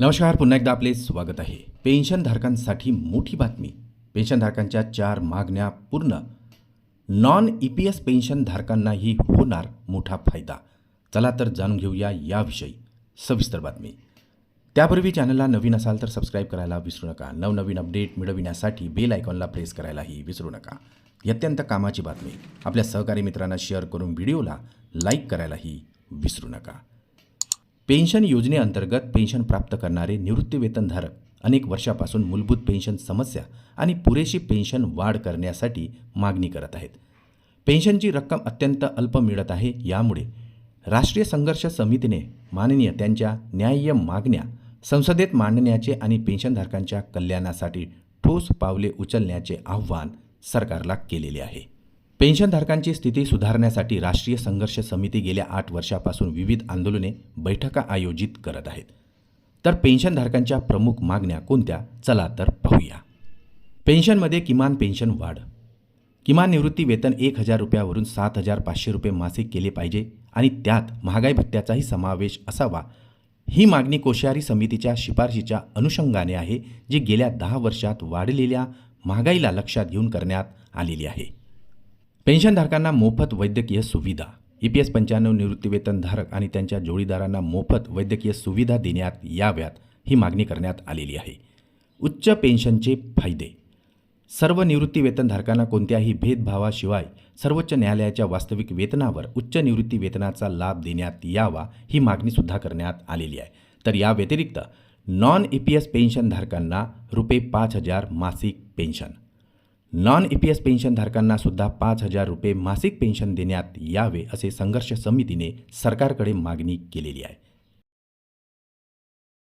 नमस्कार पुन्हा एकदा आपले स्वागत आहे. पेन्शनधारकांसाठी मोठी बातमी. पेन्शनधारकांच्या चार मागण्या पूर्ण. नॉन ई पी एस पेन्शनधारकांनाही होणार मोठा फायदा. चला तर जाणून घेऊया याविषयी सविस्तर बातमी. त्यापूर्वी चॅनलला नवीन असाल तर सबस्क्राईब करायला विसरू नका. नवनवीन अपडेट मिळविण्यासाठी बेल आयकॉनला प्रेस करायलाही विसरू नका. अत्यंत कामाची बातमी. आपल्या सहकारी मित्रांना शेअर करून व्हिडिओला लाईक करायलाही विसरू नका. पेन्शन योजनेअंतर्गत पेन्शन प्राप्त करणारे निवृत्तीवेतनधारक अनेक वर्षापासून मूलभूत पेन्शन समस्या आणि पुरेशी पेन्शन वाढ करण्यासाठी मागणी करत आहेत. पेन्शनची रक्कम अत्यंत अल्प मिळत आहे. यामुळे राष्ट्रीय संघर्ष समितीने माननीय त्यांच्या न्याय्य मागण्या संसदेत मांडण्याचे आणि पेन्शनधारकांच्या कल्याणासाठी ठोस पावले उचलण्याचे आव्हान सरकारला केलेले आहे. पेन्शनधारकांची स्थिती सुधारण्यासाठी राष्ट्रीय संघर्ष समिती गेल्या आठ वर्षापासून विविध आंदोलने बैठका आयोजित करत आहेत. तर पेन्शनधारकांच्या प्रमुख मागण्या कोणत्या? चला तर पाहूया. पेन्शनमध्ये किमान पेन्शन वाढ. किमान निवृत्ती वेतन एक हजार रुपयावरून सात हजार पाचशे रुपये मासिक केले पाहिजे आणि त्यात महागाई भत्त्याचाही समावेश असावा. ही मागणी कोश्यारी समितीच्या शिफारशीच्या अनुषंगाने आहे जी गेल्या दहा वर्षात वाढलेल्या महागाईला लक्षात घेऊन करण्यात आलेली आहे. पेन्शनधारकांना मोफत वैद्यकीय सुविधा. ई पी एस पंच्याण्णव निवृत्तीवेतनधारक आणि त्यांच्या जोडीदारांना मोफत वैद्यकीय सुविधा देण्यात याव्यात ही मागणी करण्यात आलेली आहे. उच्च पेन्शनचे फायदे. सर्व निवृत्तीवेतनधारकांना कोणत्याही भेदभावाशिवाय सर्वोच्च न्यायालयाच्या वास्तविक वेतनावर उच्च निवृत्ती वेतनाचा लाभ देण्यात यावा ही मागणीसुद्धा करण्यात आलेली आहे. तर या व्यतिरिक्त नॉन ई पी एस पेन्शनधारकांना रुपये पाच हजार मासिक pension. Non E P S पेन्शनधारकांना सुद्धा पाच हजार रुपये मासिक पेन्शन देण्यात यावे असे संघर्ष समितीने सरकारकडे मागणी केलेली आहे.